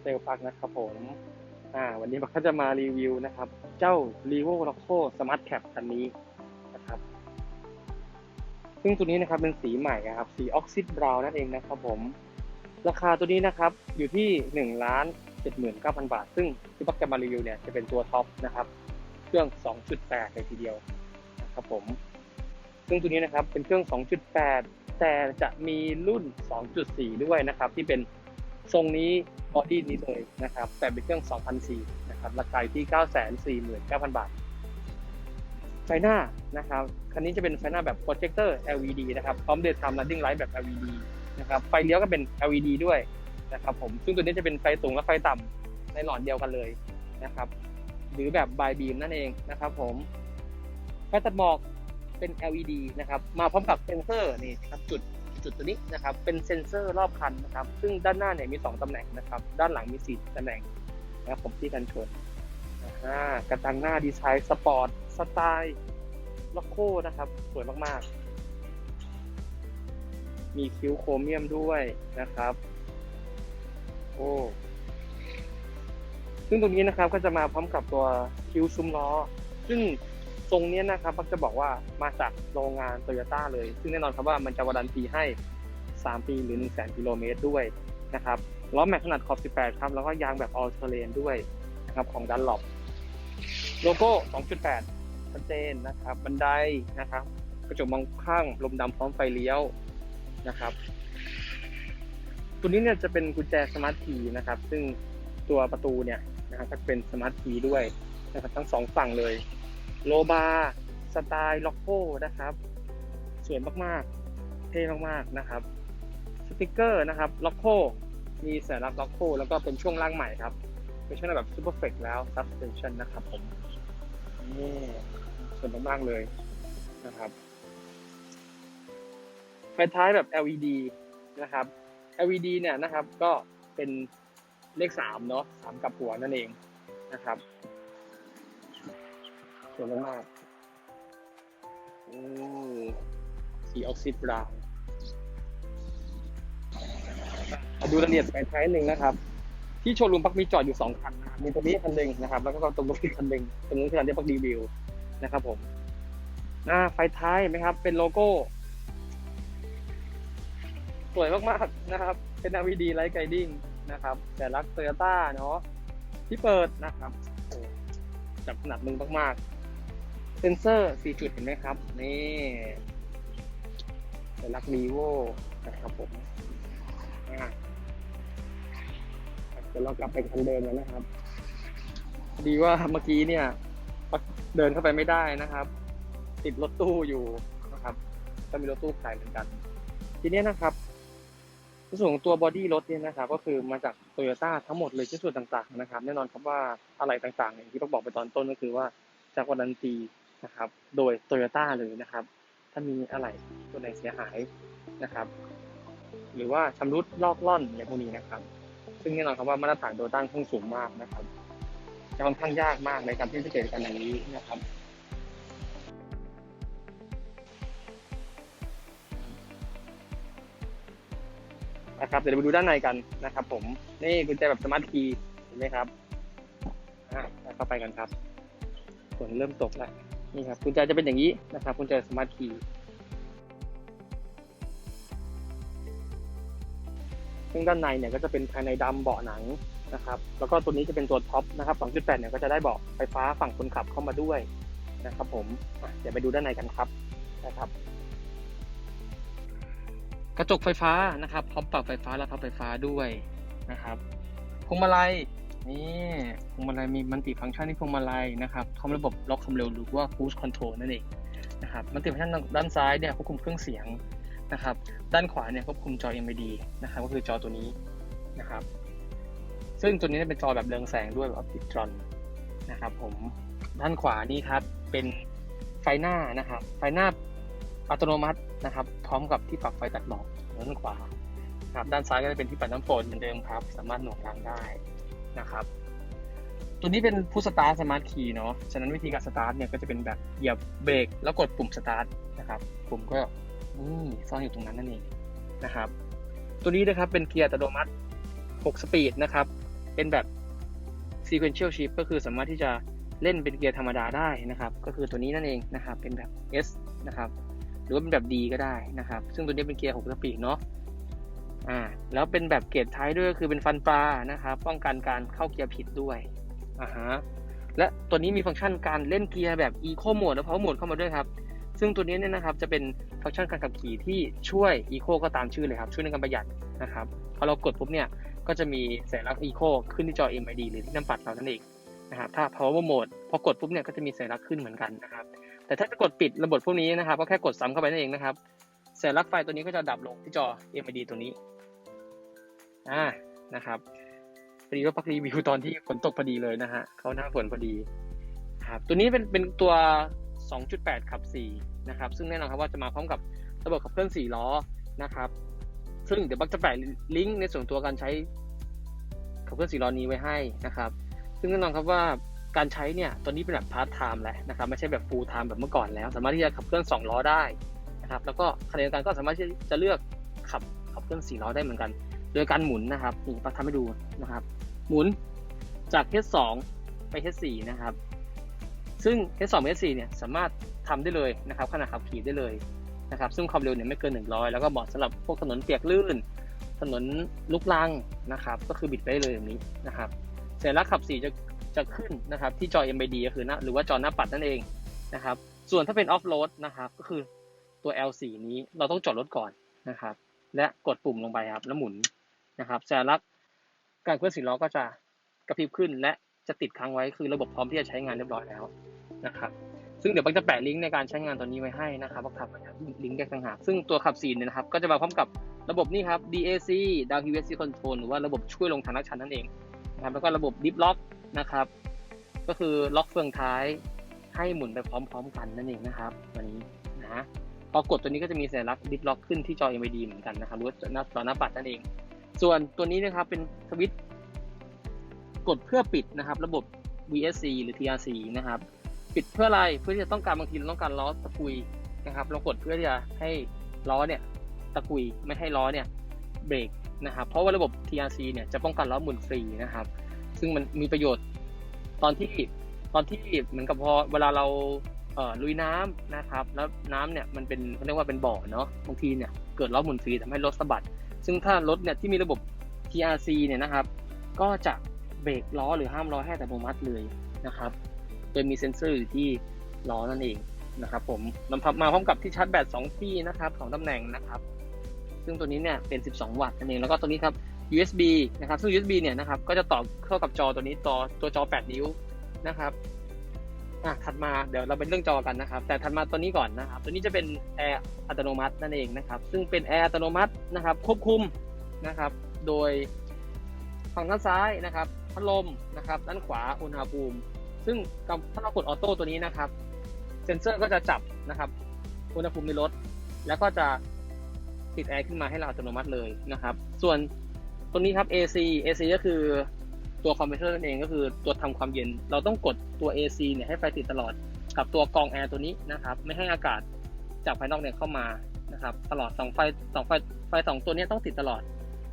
เซลพักนะครับผมอ่าวันนี้เราก็จะมารีวิวนะครับ เจ้า r e v o l o c o Smart Cap คันนี้นะครับ ซึ่งตัวนี้นะครับเป็นสีใหม่นะครับ สีออกซิดบราวน์นั่นเองนะครับผม ราคาตัวนี้นะครับอยู่ที่1ล้าน79,000บาท ซึ่งที่ปักจะมารีวิวเนี่ยจะเป็นตัวท็อปนะครับเครื่อง 2.8 เลยทีเดียวนะครับผม ซึ่งตัวนี้นะครับเป็นเครื่อง 2.8 แต่จะมีรุ่น 2.4 ด้วยนะครับ ที่เป็นทรงนี้ บอดี้นี้เลยนะครับ แต่เป็นเครื่อง 2,004นะครับราคาอยู่ที่ 949,000 บาทไฟหน้านะครับ คันนี้จะเป็นไฟหน้าแบบโปรเจคเตอร์ LED นะครับพร้อม Daytime Running Light แบบ LED นะครับ ไฟเลี้ยวก็เป็น LED ด้วยนะครับผม ซึ่งตัวนี้จะเป็นไฟสูงและไฟต่ำในหลอดเดียวกันเลยนะครับ หรือแบบบายบีมนั่นเองนะครับผม ไฟตัดหมอกเป็น LED นะครับ มาพร้อมกับเซ็นเซอร์นี่ครับจุด จุดตัวนี้นะครับ เป็นเซ็นเซอร์รอบคันนะครับ ซึ่งด้านหน้าเนี่ยมี 2ตำแหน่งนะครับ ด้านหลังมี 4ตำแหน่งนะครับผมที่กันชนอ่ากระจังหน้าดีไซน์สปอร์ตสไตล์ล็อกโคนะครับ สวยมากๆ มีคิ้วโครเมียมด้วยนะครับ โอ้ซึ่งตรงนี้นะครับก็จะมาพร้อมกับตัวคิ้วซุ้มล้อ ซึ่ง รงนี้นะครับมักจะบอกว่ามาจากโรงงานโตโยต้าเลย ซึ่งแน่นอนครับว่ามันจะวารันตีให้ 3 ปีหรือ 1 0 0 0 0 0กิโลเมตรด้วยนะครับล้อแม็กขนาดขอบ 18 ครับ แล้วก็ยางแบบออลเทเลนด้วยนะครับของดันหลบโลโก้ 2.8 ชัดเจนนะครับบันไดนะครับ กระจกมองข้างลมดำพร้อมไฟเลี้ยวนะครับ ตัวนี้เนี่ยจะเป็นกุญแจสมาร์ทคีนะครับ ซึ่งตัวประตูเนี่ยนะครับก็เป็นสมาร์ทคีด้วยนะครับทั้งสองฝั่งเลย โลบาร์สไตล์ล็อกโก้นะครับ สวยมากๆ เท่มากๆนะครับ สติกเกอร์นะครับล็อกโก้มีสัญลักษณ์ล็อกโก้แล้วก็เป็นช่วงล่างใหม่ครับ เป็นช่วงแบบซูเปอร์เฟกแล้ว suspension นะครับผมนี่สวยมากๆเลยนะครับไฟท้ายแบบ LED นะครับ LED เนี่ยนะครับก็เป็นเลขสามเนาะสามกับหัวนั่นเองนะครับ สวยมากๆอืมสีออกซิดบราวน์มาดูรายละเอียดไฟท้ายหนึ่งนะครับ ที่โชว์รูมปักมีจอดอยู่สองคันนะครับมีตัวนี้คันหนึ่งนะครับ แล้วก็ตรงนู้นคันหนึ่งตรงนู้นคือคันที่ปักรีวิวนะครับ ผม หน้าไฟท้ายไหมครับ เป็นโลโก้ สวยมากๆนะครับ เป็น LED Light Guiding นะครับแต่รักโตโยต้าเนาะที่เปิดนะครับจับขนาดมือมากๆ เซนเซอร์4จุดเห็นไหมครับ นี่แต่รักรีโวนะครับผมเดี๋ยวเรากลับไปคันเดิมแล้วนะครับ ดีว่าเมื่อกี้เนี่ยเดินเข้าไปไม่ได้นะครับ ติดรถตู้อยู่นะครับก็มีรถตู้ขายเหมือนกัน ทีนี้นะครับในส่วนของตัวบอดี้รถเนี่ยนะครับ ก็คือมาจากโตโยต้าทั้งหมดเลยชิ้นส่วนต่างๆนะครับ แน่นอนครับว่าอะไรต่างๆอย่างที่ต้องบอกไปตอนต้นก็คือว่าจากวารันตี นะครับ โดยโตโยต้าเลยนะครับ ถ้ามีอะไรตัวไหนเสียหายนะครับ หรือว่าชำรุดลอกล่อนอย่างพวกนี้นะครับ ซึ่งแน่นอนครับว่ามาตรฐานโดยตั้งค่อนสูงมากนะครับจะค่อนข้างยากมากในการที่จะเกิดการอย่างนี้นะครับนะครับเดี๋ยวไปดูด้านในกันนะครับผมนี่กุญแจแบบสมาร์ทคีย์เห็นไหมครับอะเข้าไปกันครับฝนเริ่มตกแล้ว นี่ครับกุญแจจะเป็นอย่างนี้นะครับกุญแจสมาร์ทคีย์ซึ่งด้านในเนี่ยก็จะเป็นภายในดำเบาะหนังนะครับ แล้วก็ตัวนี้จะเป็นตัวท็อปนะครับ 2.8 เนี่ยก็จะได้เบาะไฟฟ้าฝั่งคนขับเข้ามาด้วยนะครับ ผมเดี๋ยวไปดูด้านในกันครับนะครับ กระจกไฟฟ้านะครับพร้อมปรับไฟฟ้าและพับไฟฟ้าด้วยนะครับพวงมาลัย นี่พวงมาลัยมีมันติฟังก์ชันที่พวงมาลัยนะครับพร้อมระบบล็อกความเร็วหรือว่า cruise control นั่นเองนะครับมันติฟังก์ชันด้านซ้ายเนี่ยควบคุมเครื่องเสียงนะครับด้านขวาเนี่ยควบคุมจอ MID นะครับก็คือจอตัวนี้นะครับซึ่งตัวนี้เป็นจอแบบเรืองแสงด้วยแบบติดจอนนะครับผมด้านขวานี่ครับเป็นไฟหน้านะครับไฟหน้าอัตโนมัตินะครับพร้อมกับที่ปรับไฟตัดหมอกด้านขวาครับด้านซ้ายก็จะเป็นที่ปัดน้ำฝนเหมือนเดิมครับ สามารถหน่วงล้างได้ นะครับ ตัวนี้เป็นผู้สตาร์ทสมาร์ทคีย์เนาะ ฉะนั้นวิธีการสตาร์ทเนี่ยก็จะเป็นแบบเหยียบเบรกแล้วกดปุ่มสตาร์ทนะครับ ปุ่มก็นี่ซ่อนอยู่ตรงนั้นนั่นเองนะครับ ตัวนี้นะครับเป็นเกียร์อัตโนมัติ 6 สปีดนะครับ เป็นแบบ sequential shift ก็คือสามารถที่จะเล่นเป็นเกียร์ธรรมดาได้นะครับ ก็คือตัวนี้นั่นเองนะครับ เป็นแบบ S นะครับ หรือว่าเป็นแบบ D ก็ได้นะครับ ซึ่งตัวนี้เป็นเกียร์ 6 สปีดเนาะ อ่าแล้วเป็นแบบเกียร์ท้ายด้วยก็คือเป็นฟันปลานะครับป้องกันการเข้าเกียร์ผิดด้วยอ่าฮะและตัวนี้มีฟังก์ชันการเล่นเกียร์แบบ Eco Mode และ Power Mode เข้ามาด้วยครับ ซึ่งตัวนี้เนี่ยนะครับจะเป็นฟังก์ชันการขับขี่ที่ช่วย Eco ก็ตามชื่อเลยครับ ช่วยในการประหยัดนะครับพอเรากดปุ๊บเนี่ยก็จะมีสัญลักษณ์ Eco ขึ้นที่จอ MID หรือที่น้ำปัดเรานั่นเองนะครับถ้า Power Mode พอกดปุ๊บเนี่ยก็จะมีสัญลักษณ์ขึ้นเหมือนกันนะครับแต่ถ้าจะกดปิดระบบพวกนี้นะครับก็แค่กดซ้ำเข้าไปนั่นเองนะครับสัญลักษณ์ไฟตัวนี้ก็จะดับลงที่จอ MID ตัวนี้ อ่านะครับพอดีว่าพักรีวิวตอนที่ฝนตกพอดีเลยนะฮะเขาหน้าฝนพอดีครับตัวนี้เป็นเป็นตัว 2.8 ขับ 4 นะครับ ซึ่งแน่นอนครับว่าจะมาพร้อมกับระบบขับเคลื่อน 4 ล้อนะครับ ซึ่งเดี๋ยวบักจะแปะลิงก์ในส่วนตัวการใช้ขับเคลื่อน 4 ล้อนี้ไว้ให้นะครับ ซึ่งแน่นอนครับว่าการใช้เนี่ยตัวนี้เป็นแบบพาร์ทไทม์แหละนะครับไม่ใช่แบบฟูลไทม์แบบเมื่อก่อนแล้ว สามารถที่จะขับเคลื่อน 2 ล้อได้นะครับ แล้วก็ขณะเดียวกันก็สามารถที่จะเลือกขับขับเคลื่อน 4 ล้อได้เหมือนกัน โดยการหมุนนะครับนี่ปักทำให้ดูนะครับ หมุนจาก H2 ไป H4 นะครับ ซึ่ง H2 H4 เนี่ยสามารถทำได้เลยนะครับขณะขับขี่ได้เลยนะครับ ซึ่งความเร็วเนี่ยไม่เกิน 100 แล้วก็เหมาะสำหรับพวกถนนเปียกลื่น ถนนลุกลังนะครับ ก็คือบิดไปได้เลยแบบนี้นะครับเสัญลักษณ์ขับ 4 จะจะขึ้นนะครับที่จอ MID ก็คือหน้าหรือว่าจอหน้าปัดนั่นเองนะครับ ส่วนถ้าเป็นออฟโรดนะครับก็คือตัว L4 นี้เราต้องจอดรถก่อนนะครับ และกดปุ่มลงไปครับแล้วหมุน นะครับสัญลักษณ์การเคลื่อนสี่ล้อก็จะกระพริบขึ้น และจะติดค้างไว้คือระบบพร้อมที่จะใช้งานเรียบร้อยแล้วนะครับซึ่งเดี๋ยวบังจะแปะลิงก์ในการใช้งานตัวนี้ไว้ให้นะครับบักทับนะครับลิงก์แยกต่างหากซึ่งตัวขับ4เนี่ยนะครับก็จะมาพร้อมกับระบบนี่ครับ DAC Down HVAC Control หรือว่าระบบช่วยลงทางลักชันนั่นเองนะครับแล้วก็ระบบ Dip Lock นะครับก็คือล็อกเฟืองท้ายให้หมุนไปพร้อม ๆ กันนั่นเองนะครับตัวนี้นะพอกดตัวนี้ก็จะมีสัญลักษณ์ Dip Lock ขึ้นที่จอ LED เหมือนกันนะครับหรือว่าหน้าจอหน้าปัดนั่นเอง ส่วนตัวนี้นะครับเป็นสวิตช์กดเพื่อปิดนะครับ ระบบ VSC หรือ TRC นะครับ ปิดเพื่ออะไรเพื่อที่จะต้องการบางทีเราต้องการล้อตะกุยนะครับเรากดเพื่อที่จะให้ล้อเนี่ยตะกุยไม่ให้ล้อเนี่ยเบรกนะครับเพราะว่าระบบ TRC เนี่ยจะป้องกันล้อหมุนฟรีนะครับ ซึ่งมันมีประโยชน์ตอนที่ตอนที่เหมือนกับพอเวลาเราเอ่อลุยน้ำนะครับ แล้วน้ำเนี่ยมันเป็นเขาเรียกว่าเป็นบ่อเนาะบางทีเนี่ยเกิดล้อหมุนฟรีทำให้รถสะบัด ซึ่งถ้ารถเนี่ยที่มีระบบ TRC เนี่ยนะครับ ก็จะเบรกล้อหรือห้ามล้อให้อัตโนมัติเลยนะครับ โดยมีเซ็นเซอร์อยู่ที่ล้อนั่นเองนะครับ ผมนำมาพร้อมกับที่ชาร์จแบต2ที่นะครับสองตำแหน่งนะครับ ซึ่งตัวนี้เนี่ยเป็น 12 วัตต์นั่นเอง แล้วก็ตัวนี้ครับ USB นะครับ ซึ่ง USB เนี่ยนะครับ ก็จะต่อเข้ากับจอตัวนี้ต่อตัวจอ 8 นิ้วนะครับ อะถัดมาเดี๋ยวเราเป็นเรื่องจอกันนะครับ แต่ถัดมาตัวนี้ก่อนนะครับ ตัวนี้จะเป็นแอร์อัตโนมัตินั่นเองนะครับ ซึ่งเป็นแอร์อัตโนมัตินะครับ ควบคุมนะครับ โดยฝั่งด้านซ้ายนะครับพัดลมนะครับ ด้านขวาอุณหภูมิ ซึ่งถ้าเรากดออโต้ตัวนี้นะครับ เซนเซอร์ก็จะจับนะครับ อุณหภูมิในรถ แล้วก็จะติดแอร์ขึ้นมาให้เราอัตโนมัติเลยนะครับ ส่วนตัวนี้ครับ AC AC ก็คือ ตัวคอมเพรสเซอร์นั่นเองก็คือตัวทำความเย็น เราต้องกดตัว AC เนี่ยให้ไฟติดตลอด กับตัวกรองแอร์ตัวนี้นะครับ ไม่ให้อากาศจากภายนอกเนี่ยเข้ามานะครับตลอดสองไฟสองไฟไฟสองตัวนี้ต้องติดตลอด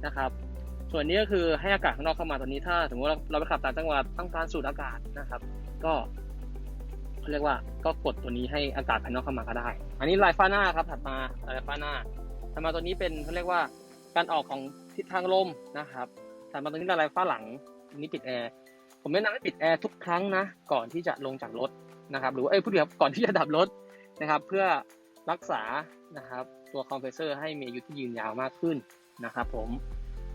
นะครับ ส่วนนี้ก็คือให้อากาศข้างนอกเข้ามาตอนนี้ถ้าสมมติเราเราไปขับต่างจังหวัดต้องการสูดอากาศนะครับ ก็เขาเรียกว่าก็กดตัวนี้ให้อากาศภายนอกเข้ามาก็ได้ อันนี้ลายฟ้าหน้าครับถัดมาลายฟ้าหน้าถัดมาตัวนี้เป็นเขาเรียกว่าการออกของทิศทางลมนะครับถัดมาตัวนี้ลายฟ้าหลัง อันนี้ปิดแอร์ผมแนะนำให้ปิดแอร์ทุกครั้งนะก่อนที่จะลงจากรถนะครับหรือเอ้ยพูดถึงก่อนที่จะดับรถนะครับ เพื่อรักษานะครับตัวคอมเพรสเซอร์ให้มีอายุที่ยืนยาวมากขึ้นนะครับผม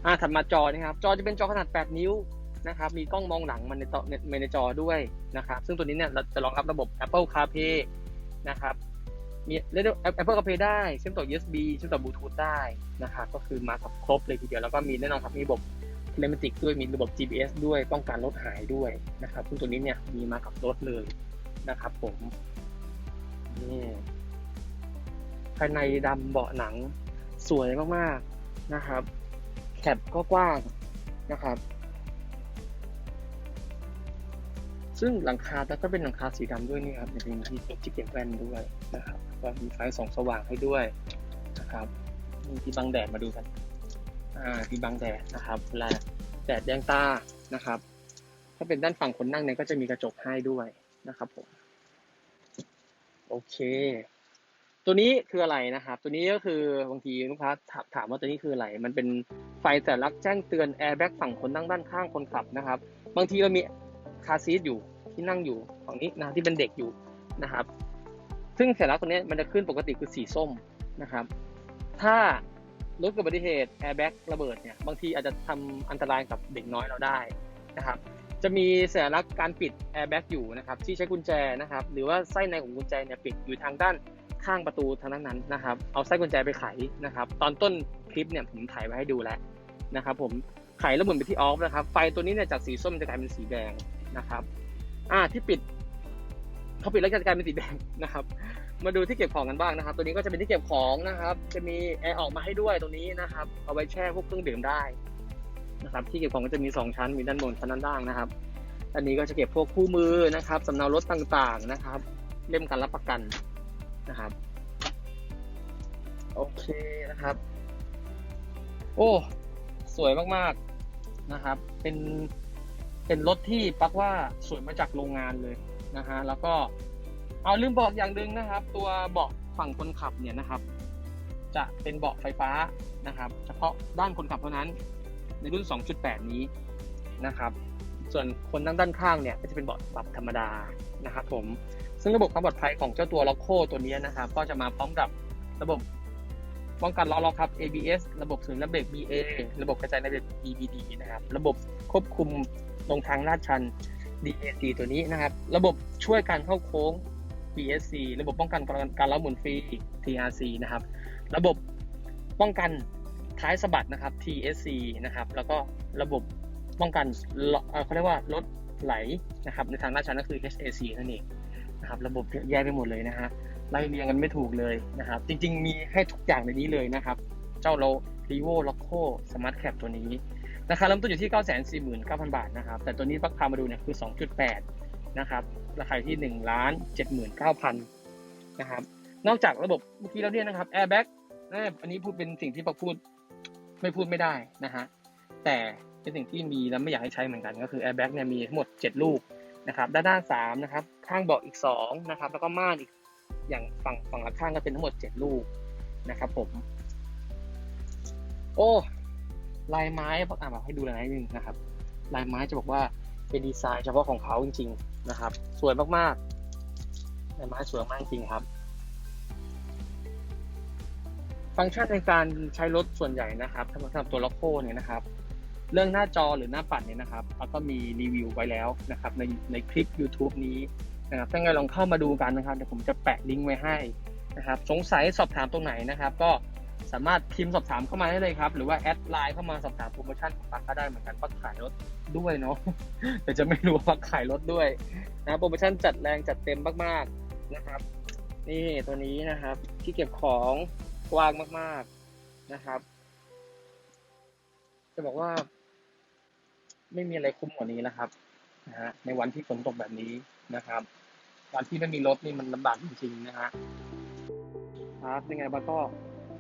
อ่าถัดมาจอนะครับ จอจะเป็นจอขนาด 8 นิ้วนะครับ มีกล้องมองหลังมันในต่อในในจอด้วยนะครับ ซึ่งตัวนี้เนี่ยเราจะรองรับระบบ Apple CarPlay นะครับ มีเรียก Apple CarPlay ได้ เชื่อมต่อ USB เชื่อมต่อบลูทูธได้นะครับ ก็คือมากับครบเลยทีเดียว แล้วก็มีแน่นอนครับ มีระบบ Telematic ด้วยมีระบบ GPS ด้วยป้องกันรถหายด้วยนะครับซึ่งตัวนี้เนี่ยมีมากับรถเลยนะครับผมนี่ภายในดำเบาะหนังสวยมากๆนะครับแคปก็กว้างนะครับ ซึ่งหลังคาแล้วก็เป็นหลังคาสีดำด้วยนี่ครับจะมีที่ที่เก็บแว่นด้วยนะครับก็มีไฟส่องสว่างให้ด้วยนะครับมีที่บังแดดมาดูกัน ที่บังแดดนะครับเวลาแดดแยงตานะครับ ถ้าเป็นด้านฝั่งคนนั่งเนี่ยก็จะมีกระจกให้ด้วยนะครับผมโอเค ตัวนี้คืออะไรนะครับ ตัวนี้ก็คือบางทีลูกค้าถามถามว่าตัวนี้คืออะไร มันเป็นไฟแต่ลักษณ์แจ้งเตือนแอร์แบ็กฝั่งคนนั่งด้านข้างคนขับนะครับ บางทีเรามีคาซีทอยู่ที่นั่งอยู่ฝั่งนี้นะที่เป็นเด็กอยู่นะครับ ซึ่งสัญลักษณ์ตัวนี้มันจะขึ้นปกติคือสีส้มนะครับ ถ้า รถเกิดอุบัติเหตุแอร์แบ็กระเบิดเนี่ยบางทีอาจจะทำอันตรายกับเด็กน้อยเราได้นะครับจะมีสัญลักษณ์การปิดแอร์แบ็กอยู่นะครับที่ใช้กุญแจนะครับหรือว่าไส้ในของกุญแจเนี่ยปิดอยู่ทางด้านข้างประตูทางด้านนั้นนะครับเอาไส้กุญแจไปไขนะครับตอนต้นคลิปเนี่ยผมถ่ายไว้ให้ดูแล้วนะครับผมไขแล้วหมุนไปที่ออฟนะครับไฟตัวนี้เนี่ยจากสีส้มจะกลายเป็นสีแดงนะครับอ่าที่ปิดเขาปิดแล้วจะกลายเป็นสีแดงนะครับ มาดูที่เก็บของกันบ้างนะครับ ตัวนี้ก็จะเป็นที่เก็บของนะครับ จะมีแอร์ออกมาให้ด้วยตรงนี้นะครับ เอาไว้แช่พวกเครื่องดื่มได้นะครับ ที่เก็บของก็จะมีสองชั้น มีด้านบนชั้นด้านล่างนะครับ อันนี้ก็จะเก็บพวกคู่มือนะครับสำเนารถต่างๆนะครับ เล่มการรับประกันนะครับ โอเคนะครับ โอ้ สวยมากๆนะครับ เป็น เป็นรถที่ปักว่าสวยมาจากโรงงานเลยนะฮะ แล้วก็ เอาลืมบอกอย่างหนึ่งนะครับ ตัวเบาะฝั่งคนขับเนี่ยนะครับ จะเป็นเบาะไฟฟ้านะครับ เฉพาะด้านคนขับเท่านั้นในรุ่น 2.8 นี้นะครับ ส่วนคนนั่งด้านข้างเนี่ยก็จะเป็นเบาะปรับธรรมดานะครับผมซึ่งระบบความปลอดภัยของเจ้าตัวล็อกโคตัวนี้นะครับ ก็จะมาพร้อมกับระบบป้องกันล้อล็อกครับ ABS ระบบศูนย์ระเบิด BA ระบบกระจายระเบิด EBD นะครับ ระบบควบคุมลงทางลาดชัน DAC ตัวนี้นะครับ ระบบช่วยการเข้าโค้ง BSC ระบบป้องกันการล้าหมุนฟรี TRC นะครับ ระบบป้องกันท้ายสะบัดนะครับ TSC นะครับ แล้วก็ระบบป้องกันเขาเรียกว่าลดไหลนะครับในทางลาดชันก็คือ HAC นั่นเองนะครับ ระบบแยะไปหมดเลยนะฮะไล่เรียงกันไม่ถูกเลยนะครับ จริง ๆ มีให้ทุกอย่างในนี้เลยนะครับ เจ้าเรา Vivo Loco Smart Cap ตัวนี้ราคาเริ่มต้นอยู่ที่ 949,000 บาทนะครับ แต่ตัวนี้ปักพามาดูเนี่ยคือ 2.8 นะครับ ราคาอยู่ที่1ล้าน79,000นเก้าพันนะครับ นอกจากระบบเมื่อกี้เราเนี่ยนะครับ Airbag นะอันนี้พูดเป็นสิ่งที่ปักพูดไม่พูดไม่ได้นะฮะแต่เป็นสิ่งที่มีแล้วไม่อยากให้ใช้เหมือนกัน ก็คือ Airbag เนี่ยมีทั้งหมด 7 ลูกนะครับด้านหน้า3นะครับข้างเบาะอีก2นะครับแล้วก็ม่านอีกอย่างฝั่งฝั่งละข้างก็เป็นทั้งหมด 7 ลูกนะครับผม โอ้ลายไม้อะบอกให้ดูลายไม้นิดนึงนะครับ ลายไม้จะบอกว่าเป็นดีไซน์เฉพาะของเขาจริง นะครับ สวยมากๆไม้สวยมากจริงครับ ฟังก์ชันในการใช้รถส่วนใหญ่นะครับสำหรับตัวล็อกโคเนี่ยนะครับ เรื่องหน้าจอหรือหน้าปัดเนี่ยนะครับเราก็มีรีวิวไว้แล้วนะครับ ในในคลิป YouTube นี้นะครับถ้าไงลองเข้ามาดูกันนะครับเดี๋ยวผมจะแปะลิงก์ไว้ให้นะครับ สงสัยสอบถามตรงไหนนะครับ ก็ สามารถพิมพ์สอบถามเข้ามาได้เลยครับ หรือว่าแอดไลน์เข้ามาสอบถามโปรโมชั่นของปักก็ได้เหมือนกันปักขายรถด้วยเนาะแต่จะไม่รู้ว่าปักขายรถด้วยนะโปรโมชั่นจัดแรงจัดเต็มมากๆนะครับ นี่ตัวนี้นะครับที่เก็บของกว้างมากๆนะครับ จะบอกว่า ไม่มีอะไรคุ้มกว่านี้แล้วครับนะฮะในวันที่ฝนตกแบบนี้นะครับวันที่ไม่มีรถนี่มันลำบากจริงๆนะฮะครับยังไงบ้างก็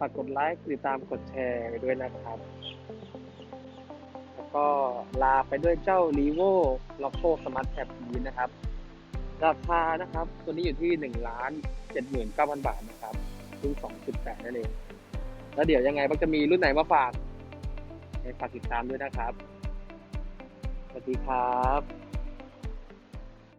ฝากกดไลค์ติดตามกดแชร์ด้วยนะครับ แล้วก็ลาไปด้วยเจ้า r e v o Loco Smart Tab นี้นะครับ ราคานะครับ ตัวนี้อยู่ที่หนึ่งล้านเจ็ดหมื่นเก้าพันบาทนะครับ รุ่นสองจุดแปดนั่นเอง แล้วเดี๋ยวยังไงมันจะมีรุ่นไหนมาฝากให้ฝากติดตามด้วยนะครับ สวัสดีครับ